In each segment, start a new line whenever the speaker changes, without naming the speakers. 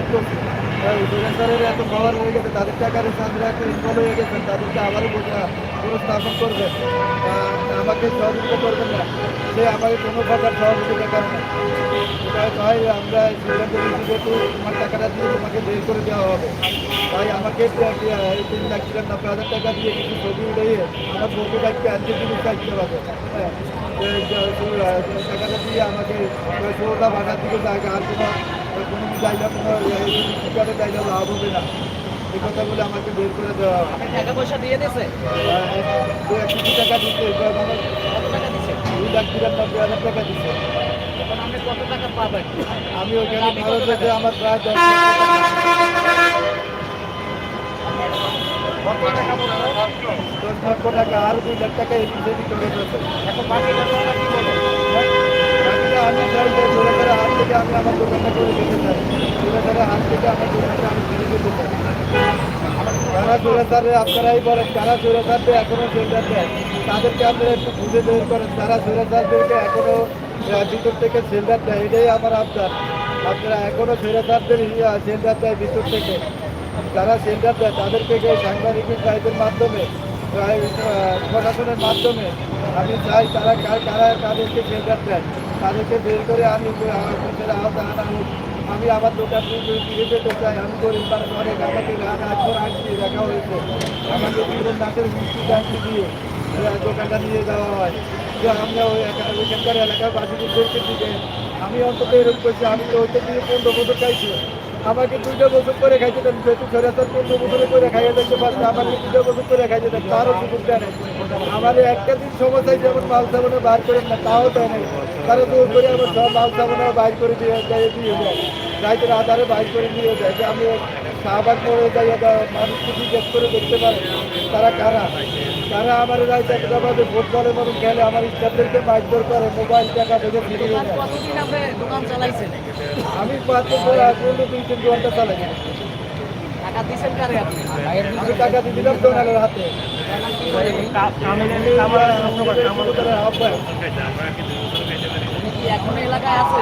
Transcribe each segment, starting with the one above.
প্রতিবাদ করছি সুরেন্দ্রের এত পাওয়ার হয়ে গেছে তাদের টাকার সামনে একটা ইনভলভ হয়ে গেছেন তাদেরকে আবারও পুনঃস্থাপন করবেন আহ, আমাকে সহযোগিতা করবেন না সে আমাকে কোনো প্রকার সহযোগিতা করে না এটা ভাই আমরা সিদ্ধান্ত নিয়েছি যেহেতু তোমার টাকাটা দিয়ে তোমাকে বের করে দেওয়া হবে তাই আমাকে এই তিন লাখ টাকা নব্বই হাজার টাকা দিয়ে কিছু ছবি উঠিয়ে আমার বউকে ডাকতে আনতে জিনিস চাইতে হবে হ্যাঁ এই টাকাটা দিয়ে আমাকে ষোলোটা ভাড়ার দিকে জায়গা আর কোনো কোনো জায়গা কোনো শিকারে জায়গা লাভ হবে না। এই কথা বলে আমাকে বের করে দেওয়া
টাকা পয়সা দিয়ে দিয়েছে?
কোটি টাকা দিচ্ছে মানে
কত টাকা দিচ্ছে
দুই লাখ তিরানব্বই হাজার টাকা দিচ্ছে
এখন কত টাকা পাবেন?
আমি ওইখানে ভারত আমার প্রায় দশ লক্ষ টাকা আর দুই লাখ টাকা এদিকে সেদিকে করে ফেলছে আমি থেকে আমি আমার দোকানটা করে দিতে চাই। হাত থেকে আমার কারা সুরেন্দ্রে আপনারাই বলেন কারা সুরেন্দ্রকে এখনও সেন্টার দেয় তাদেরকে আপনারা একটু খুঁজে বের করেন। তারা সুরেন্দ্রদেরকে এখনও আহ, ভিতর থেকে সেন্টার দেয় এটাই আমার আবদার। আপনারা এখনও সুরেন্দ্রদের সেন্টার দেয় ভিতর থেকে। যারা সেন্টার দেয় তাদেরকে সাংবাদিক সাহিত্যের মাধ্যমে প্রশাসনের মাধ্যমে আমি চাই তারা কার- কারা তাদেরকে সেন্টার দেয়। তাদেরকে বের করে আমি আমি আমার দোকান ফিরে যেতে চাই, আমি গরিব মানুষ অনেক আমাকে গান আট আসছি দেখা হয়েছে। আমাকে পুরো নাকের মিষ্টি ডান্সি দিয়ে দোকানটা নিয়ে যাওয়া হয়। যে আমরা ওই ওইখানকার এলাকার বাসিন্দাদেরকে দিকে আমি অন্তত এরকম করছি, আমি তো ওইটা দিয়ে পনেরো বছর খাইছি আমাকে দুইটা বছর করে খাইতে দেন, যেহেতু ছেড়ে তার পনেরো বছরে করে খাইয়ে দেখতে পারছে, আমাকে দুইটা বছর করে খাইতে দেন, তারও সুযোগ দেয় আমাদের আমার একটা দিন চাই যেমন মাল সাবানা বাইর করেন না, তাও দেয় নাই। তারা দূর করে আমার সব মাল সাবানা বাইর করে দিয়ে দিয়ে দিয়ে দেয়। তো আধারে বাইর করে দিয়ে যায় যে আমি শাহবাগ করে যাই মানুষকে জিজ্ঞেস করে দেখতে পারে তারা কারা? তারা আমার রাইতে বাজে ফুটবলের মতন খেলে আমার স্টাফদেরকে মারধর করে মোবাইল টাকা
আপনি দোকান চালাইছেন?
আমি মাত্র পনেরো দুই তিন ঘণ্টা চালাই। আমি টাকা দিয়ে দিলাম তো হাতে। আহ্বায়ক।
উনি এখন এলাকায় আছে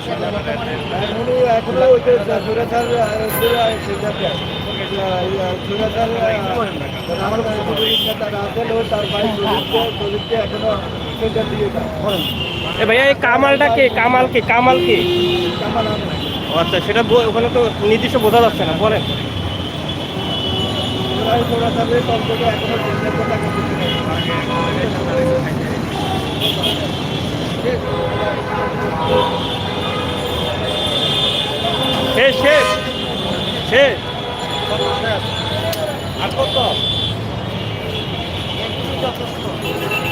এখনও আমার তার এখনও
এ ভাইয়া এই কামালটা কে? কামাল কে? কামাল কে? আচ্ছা সেটা বো- ওখানে তো নির্দিষ্ট বোঝা যাচ্ছে না বলেন।
এখনও
শেষ। শেষ। শেষ
আর কত? যথেষ্ট